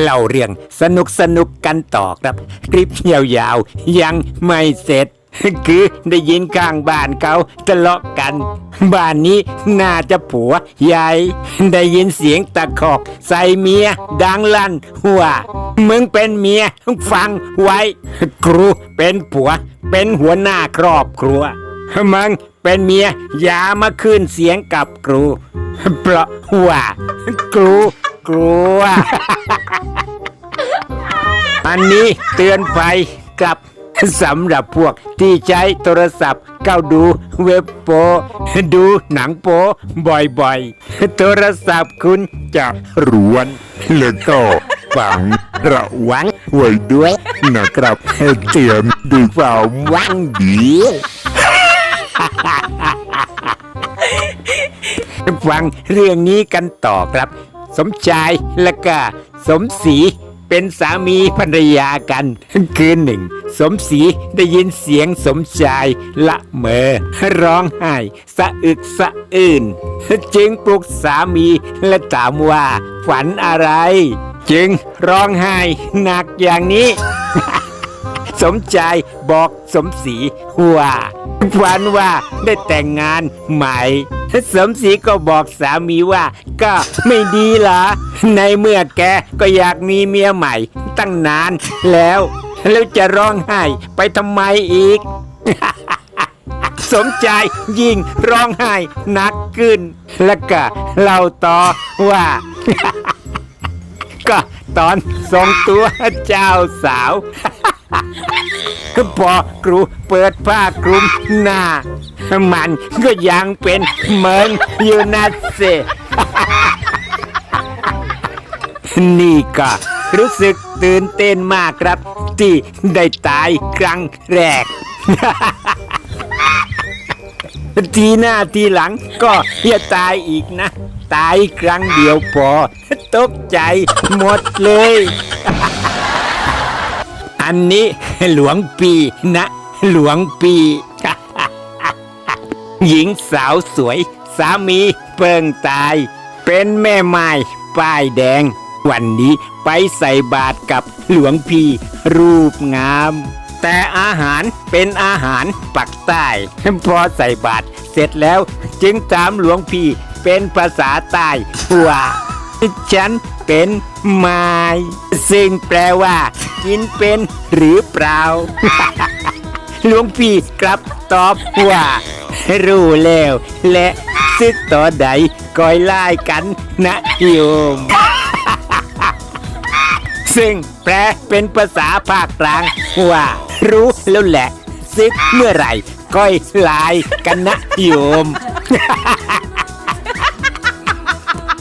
เล่าเรื่องสนุกสนุกกันต่อครับคลิปยาวๆ ยังไม่เสร็จ คือได้ยินข้างบ้านเขาทะเลาะกัน บ้านนี้น่าจะผัวใหญ่ได้ยินเสียงตะคอก ใส่เมีย ดังลั่นว่ามึงเป็นเมียฟังไว้ ครูเป็นผัว เป็นหัวหน้าครอบครัวมึงเป็นเมียอย่ามาขึ้นเสียงกับครู เพราะว่าครูกลัว อันนี้เตือนภัยกับสำหรับพวกที่ใช้โทรศัพท์เข้าดูเว็บโป ดูหนังโปบ่อยๆ โทรศัพท์คุณจะรวนแล้วก็ฝังระวังไว้ด้วยนะครับเตรียมด้วยความหวังดีฟังเรื่องนี้กันต่อครับ สมชายและก็สมศรี เป็นสามีภรรยากัน คืนหนึ่ง สมศรีได้ยินเสียงสมชายละเมอ ร้องไห้ สะอึกสะอื้นจึงปลุกสามีและถามว่า ฝันอะไร จึงร้องไห้หนักอย่างนี้ สมใจบอกสมศรีว่าฝันว่าได้แต่งงานใหม่ สมศรีก็บอกสามีว่าก็ไม่ดีหรอ ในเมื่อแกก็อยากมีเมียใหม่ ตั้งนานแล้ว แล้วจะร้องไห้ไปทำไมอีกสมใจยิ่งร้องไห้นักขึ้น แล้วก็เล่าต่อว่า ก็ตอนทรงตัวเจ้าสาว พอครูเปิดผ้าคลุมหน้า มันก็ยังเป็นเหมือนอยู่นะเซนี่ก็รู้สึกตื่นเต้นมากครับ ที่ได้ตายครั้งแรก ทีหน้าทีหลังก็อย่าตายอีกนะ ตายครั้งเดียวพอ ตกใจหมดเลย อันนี้หลวงปีนะ หลวงปี หญิงสาวสวย สามีเปิ่งตาย เป็นแม่ไม้ป้ายแดง วันนี้ไปใส่บาตรกับหลวงพี่รูปงาม แต่อาหารเป็นอาหารปักใต้พอใส่บาตรเสร็จแล้วจึงถามหลวงพี่เป็นภาษาใต้ว่า ฉันเป็นไม้ซึ่งแปลว่า กินเป็นหรือเปล่า หลวงพี่กลับตอบว่า รู้แล้ว และซึกต่อใดก้อยไล่กันนะโยม ซึ่งแปลเป็นภาษาภาคกลางว่า รู้แล้วแหละ ซึกเมื่อไหร่ก้อยลายกันนะโยม